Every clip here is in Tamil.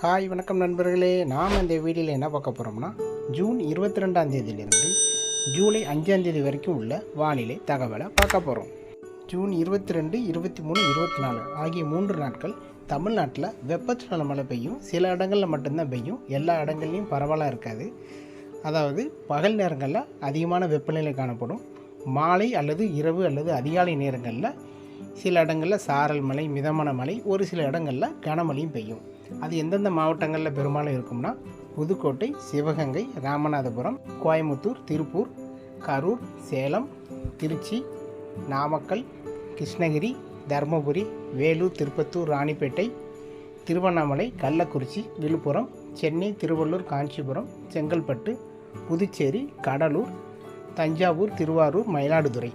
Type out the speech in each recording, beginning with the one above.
ஹாய் வணக்கம் நண்பர்களே. நாம் இந்த வீடியோவில் என்ன பார்க்க போகிறோம்னா ஜூன் இருபத்தி ரெண்டாம் தேதியிலிருந்து ஜூலை அஞ்சாம் தேதி வரைக்கும் உள்ள வானிலை தகவலை பார்க்க போகிறோம் ஜூன் இருபத்தி ரெண்டு இருபத்தி மூணு இருபத்தி நாலு ஆகிய மூன்று நாட்கள் தமிழ்நாட்டில் வெப்பச்சலன மழை பெய்யும். சில இடங்களில் மட்டும்தான் பெய்யும். எல்லா இடங்கள்லையும் பரவலாக இருக்காது. அதாவது பகல் நேரங்களில் அதிகமான வெப்பநிலை காணப்படும். மாலை அல்லது இரவு அல்லது அதிகாலை நேரங்களில் சில இடங்களில் சாரல் மழை மிதமான மழை ஒரு சில இடங்களில் கனமழையும் பெய்யும். அது எந்தெந்த மாவட்டங்களில் பெரும்பாலும் இருக்கும்னா புதுக்கோட்டை சிவகங்கை ராமநாதபுரம் கோயம்புத்தூர் திருப்பூர் கரூர் சேலம் திருச்சி நாமக்கல் கிருஷ்ணகிரி தருமபுரி வேலூர் திருப்பத்தூர் ராணிப்பேட்டை திருவண்ணாமலை கள்ளக்குறிச்சி விழுப்புரம் சென்னை திருவள்ளூர் காஞ்சிபுரம் செங்கல்பட்டு புதுச்சேரி கடலூர் தஞ்சாவூர் திருவாரூர் மயிலாடுதுறை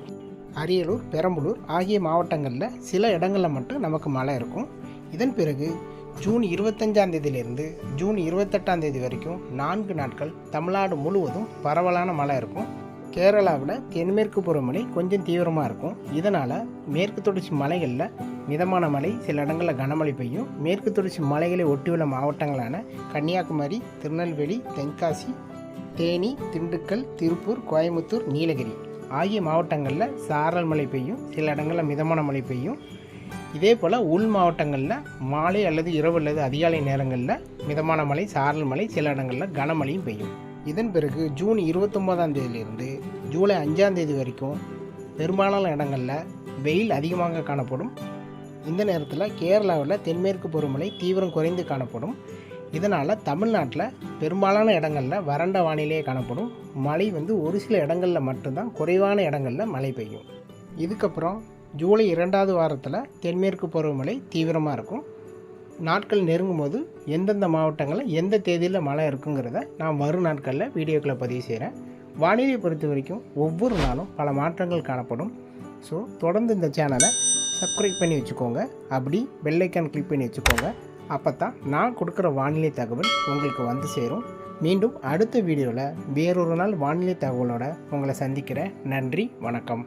அரியலூர் பெரம்பலூர் ஆகிய மாவட்டங்களில் சில இடங்களில் மட்டும் நமக்கு மழை இருக்கும். இதன் பிறகு ஜூன் இருபத்தஞ்சாம் தேதியிலிருந்து ஜூன் இருபத்தெட்டாம் தேதி வரைக்கும் நான்கு நாட்கள் தமிழ்நாடு முழுவதும் பரவலான மழை இருக்கும். கேரளாவில் தென்மேற்கு பருவமழை கொஞ்சம் தீவிரமாக இருக்கும். இதனால் மேற்கு தொடர்ச்சி மலைகளில் மிதமான மழை சில இடங்களில் கனமழை பெய்யும். மேற்கு தொடர்ச்சி மலைகளை ஒட்டியுள்ள மாவட்டங்களான கன்னியாகுமரி திருநெல்வேலி தென்காசி தேனி திண்டுக்கல் திருப்பூர் கோயம்புத்தூர் நீலகிரி ஆகிய மாவட்டங்களில் சாரல் மழை பெய்யும். சில இடங்களில் மிதமான மழை பெய்யும். இதே போல் உள் மாவட்டங்களில் மாலை அல்லது இரவு அல்லது அதிகாலை நேரங்களில் மிதமான மழை சாரல் மழை சில இடங்களில் கனமழையும் பெய்யும். இதன் பிறகு ஜூன் இருபத்தொம்போதாம் தேதியிலிருந்து ஜூலை அஞ்சாம் தேதி வரைக்கும் பெரும்பாலான இடங்களில் வெயில் அதிகமாக காணப்படும். இந்த நேரத்தில் கேரளாவில் தென்மேற்கு பருவமழை தீவிரம் குறைந்து காணப்படும். இதனால் தமிழ்நாட்டில் பெரும்பாலான இடங்களில் வறண்ட வானிலையே காணப்படும். மழை வந்து ஒரு சில இடங்களில் மட்டும்தான் குறைவான இடங்களில் மழை பெய்யும். இதுக்கப்புறம் ஜூலை இரண்டாவது வாரத்தில் தென்மேற்கு பருவமழை தீவிரமாக இருக்கும். நாட்கள் நெருங்கும் போது எந்தெந்த மாவட்டங்களில் எந்த தேதியில் மழை இருக்குங்கிறத நான் வரும் நாட்களில் வீடியோக்களை பதிவு செய்கிறேன் வானிலை பொறுத்த வரைக்கும் ஒவ்வொரு நாளும் பல மாற்றங்கள் காணப்படும். ஸோ தொடர்ந்து இந்த சேனலை சப்ஸ்கிரைப் பண்ணி வச்சுக்கோங்க. அப்படி பெல்லைக்கான் கிளிக் பண்ணி வச்சுக்கோங்க. அப்போ தான் நான் கொடுக்குற வானிலை தகவல் உங்களுக்கு வந்து சேரும். மீண்டும் அடுத்த வீடியோவில் வேறொரு நாள் வானிலை தகவலோட உங்களை சந்திக்கிறேன். நன்றி வணக்கம்.